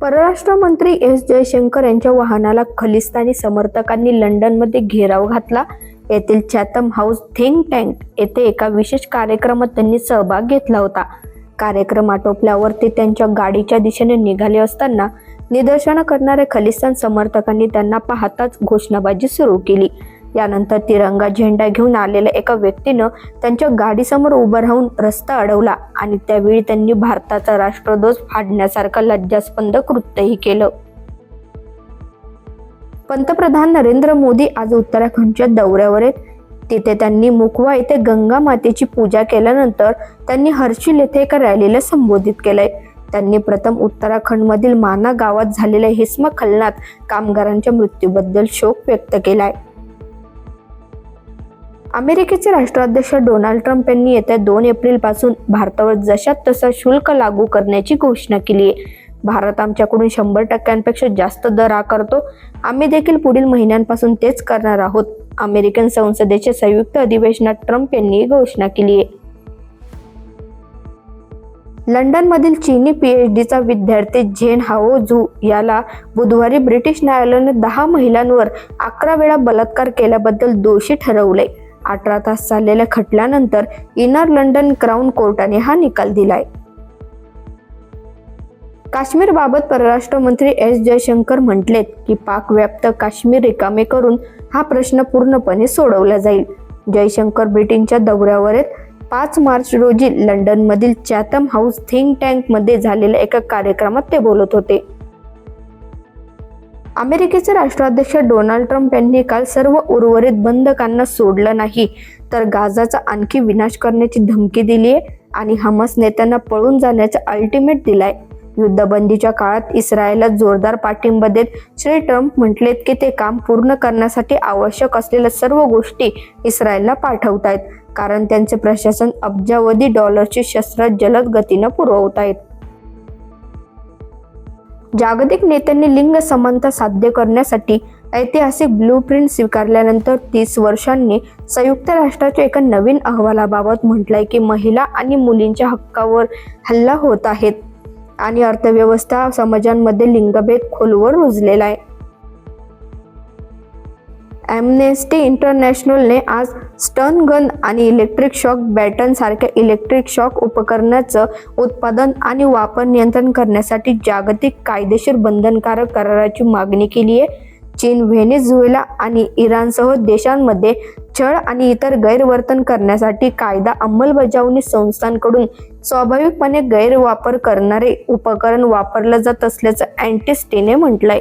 परराष्ट्र मंत्री एस जयशंकर यांच्या वाहनाला खलिस्तानी समर्थकांनी लंडनमध्ये घेराव घातला. येथील चॅतम हाऊस थिंक टँक येथे एका विशेष कार्यक्रमात त्यांनी सहभाग घेतला होता. कार्यक्रम आटोपल्यावर ते त्यांच्या गाडीच्या दिशेने निघाले असताना निदर्शनं करणाऱ्या खलिस्तान समर्थकांनी त्यांना पाहताच घोषणाबाजी सुरू केली. यानंतर तिरंगा झेंडा घेऊन आलेल्या एका व्यक्तीनं त्यांच्या गाडीसमोर उभं राहून रस्ता अडवला आणि त्यावेळी त्यांनी भारताचा राष्ट्रध्वज फाडण्यासारखं लज्जास्पद कृत्यही केलं. पंतप्रधान नरेंद्र मोदी आज उत्तराखंडच्या दौऱ्यावर आहेत. तिथे त्यांनी मुकवा येथे गंगा मातेची पूजा केल्यानंतर त्यांनी हर्षिल येथे एका रॅलीला संबोधित केलंय. त्यांनी प्रथम उत्तराखंडमधील माना गावात झालेल्या हिस्मखलनात कामगारांच्या मृत्यूबद्दल शोक व्यक्त केलाय. अमेरिकेचे राष्ट्राध्यक्ष डोनाल्ड ट्रम्प यांनी येत्या दोन एप्रिलपासून भारतावर जशात तसा शुल्क लागू करण्याची घोषणा केली आहे. भारत आमच्याकडून शंभर टक्क्यांपेक्षा जास्त दर आकारतो. आम्ही देखील पुढील महिन्यांपासून तेच करणार आहोत अमेरिकन संसदेच्या संयुक्त अधिवेशनात ट्रम्प यांनी घोषणा केली आहे. लंडनमधील चीनी पीएचडीचा विद्यार्थी झेन हाओ झू याला बुधवारी ब्रिटिश न्यायालयाने दहा महिलांवर अकरा वेळा बलात्कार केल्याबद्दल दोषी ठरवले अठरा तास चाललेल्या खटल्यानंतर इनर लंडन क्राऊन कोर्टाने हा निकाल दिलाय. काश्मीर बाबत परराष्ट्र मंत्री एस जयशंकर म्हटलेत की पाक व्याप्त काश्मीर रिकामे करून हा प्रश्न पूर्णपणे सोडवला जाईल. जयशंकर ब्रिटनच्या दौऱ्यावर आहेत. पाच मार्च रोजी लंडनमधील चॅथम हाऊस थिंक टँकमध्ये झालेल्या एका कार्यक्रमात ते बोलत होते. अमेरिकेचे राष्ट्राध्यक्ष डोनाल्ड ट्रम्प यांनी काल सर्व उर्वरित बंधकांना सोडलं नाही. तर गाजाचा आणखी विनाश करण्याची धमकी दिली आहे आणि हमास नेत्यांना पळून जाण्याचा अल्टिमेट दिलाय. युद्धबंदीच्या काळात इस्रायलला जोरदार पाठिंबा देत श्री ट्रम्प म्हटलेत की ते काम पूर्ण करण्यासाठी आवश्यक असलेल्या सर्व गोष्टी इस्रायलला पाठवतायत कारण त्यांचे प्रशासन अब्जावधी डॉलरची शस्त्र जलद गतीनं पुरवत आहेत जागतिक नेत्यांनी लिंग समानता साध्य करण्यासाठी ऐतिहासिक ब्लूप्रिंट स्वीकारल्यानंतर तीस वर्षांनी संयुक्त राष्ट्राच्या एका नवीन अहवालाबाबत म्हटलंय की महिला आणि मुलींच्या हक्कावर हल्ला होत आहेत आणि अर्थव्यवस्था समाजांमध्ये लिंगभेद खोलवर रुजलेला आहे. ॲम्नेस्टी इंटरनॅशनलने आज स्टन गन आणि इलेक्ट्रिक शॉक बॅटन सारख्या इलेक्ट्रिक शॉक उपकरणाचं उत्पादन आणि वापर नियंत्रण करण्यासाठी जागतिक कायदेशीर बंधनकारक कराराची मागणी केली आहे. चीन व्हेनेझुएला आणि इराणसह देशांमध्ये छळ आणि इतर गैरवर्तन करण्यासाठी कायदा अंमलबजावणी संस्थांकडून स्वाभाविकपणे गैरवापर करणारे उपकरण वापरलं जात असल्याचं अँटिस्टीने म्हटलंय.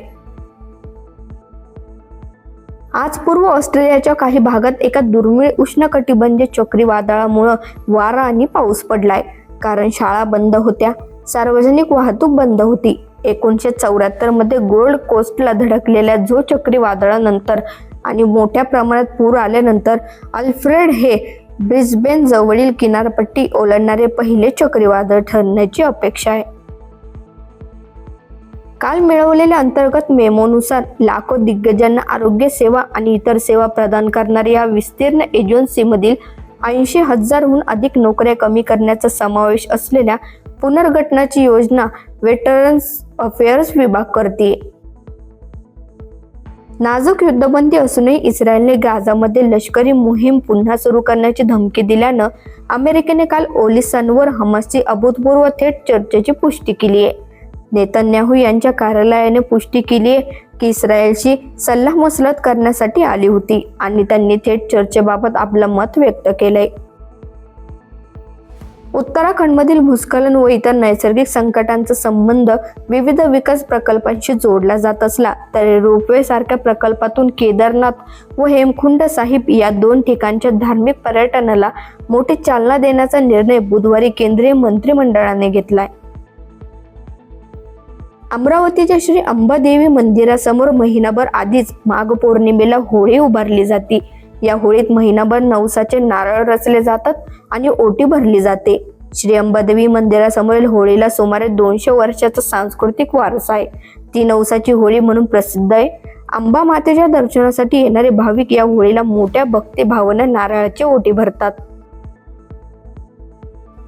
आज पूर्व ऑस्ट्रेलियाच्या काही भागात एका दुर्मिळ उष्णकटिबंधीय चक्रीवादळामुळं वारा आणि पाऊस पडलाय. कारण शाळा बंद होत्या. सार्वजनिक वाहतूक बंद होती. एकोणीसशे चौऱ्याहत्तरमध्ये गोल्ड कोस्टला धडकलेल्या झो चक्रीवादळानंतर आणि मोठ्या प्रमाणात पूर आल्यानंतर अल्फ्रेड हे ब्रिस्बेन जवळील किनारपट्टी ओलांडणारे पहिले चक्रीवादळ ठरण्याची अपेक्षा आहे. काल मिळवलेल्या अंतर्गत मेमोनुसार लाखो दिग्गजांना आरोग्य सेवा आणि इतर सेवा प्रदान करणाऱ्या या विस्तीर्ण एजन्सीमधील ऐंशी हजारहून अधिक नोकऱ्या कमी करण्याचा समावेश असलेल्या पुनर्गठनाची योजना वेटरन्स अफेअर्स विभाग करते. नाजूक युद्धबंदी असूनही इस्रायलने गाझामध्ये लष्करी मोहीम पुन्हा सुरू करण्याची धमकी दिल्यानं अमेरिकेने काल ओलिसांवर हमासची अभूतपूर्व थेट चर्चेची पुष्टी केली आहे. नेतन्याहू यांच्या कार्यालयाने पुष्टी केली आहे की इस्रायलशी सल्लामसलत करण्यासाठी आली होती आणि त्यांनी थेट चर्चेबाबत आपलं मत व्यक्त केलंय. उत्तराखंडमधील भूस्खलन व इतर नैसर्गिक संकटांचा संबंध विविध विकास प्रकल्पांशी जोडला जात असला तरी रोपवे सारख्या प्रकल्पातून केदारनाथ व हेमकुंड साहिब या दोन ठिकाणच्या धार्मिक पर्यटनाला मोठी चालना देण्याचा निर्णय बुधवारी केंद्रीय मंत्रिमंडळाने घेतलाय. अमरावतीच्या श्री अंबादेवी मंदिरासमोर महिनाभर आधीच माघ पौर्णिमेला होळी उभारली जाते. या होळीत महिनाभर नवसाचे नारळ रचले जातात आणि ओटी भरली जाते. श्री अंबादेवी मंदिरासमोरील होळीला सुमारे दोनशे वर्षाचा सांस्कृतिक वारसा आहे. ती नवसाची होळी म्हणून प्रसिद्ध आहे. अंबा मातेच्या दर्शनासाठी येणारे भाविक या होळीला मोठ्या भक्तिभावाने नारळाचे ओटी भरतात.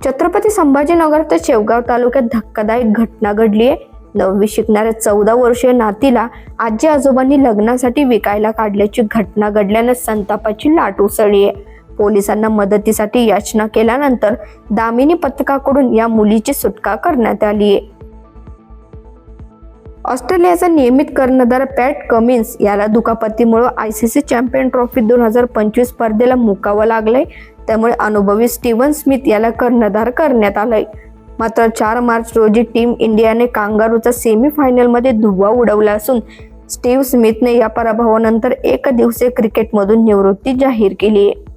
छत्रपती संभाजीनगर ते शेवगाव तालुक्यात धक्कादायक घटना घडली आहे. नववी शिकणाऱ्या चौदा वर्षीय नातीला आजी आजोबांनी लग्नासाठी विकायला काढल्याची घटना घडल्यानं संतापाची लाट उसळली आहे. पोलिसांना मदतीसाठी याचना केल्यानंतर दामिनी पथकाकडून या मुलीची सुटका करण्यात आली आहे. ऑस्ट्रेलियाचा नियमित कर्णधार पॅट कमिन्स याला दुखापतीमुळे I C C champion trophy दोन हजार पंचवीस स्पर्धेला मुकावं लागलंय. त्यामुळे अनुभवी स्टीव्हन स्मिथ याला कर्णधार करण्यात आलंय. मात्र चार मार्च रोजी टीम इंडियाने कांगारूचा सेमीफायनलमध्ये धुव्वा उडवला असून स्टीव्ह स्मिथने या पराभवानंतर एक दिवसीय क्रिकेटमधून निवृत्ती जाहीर केली आहे.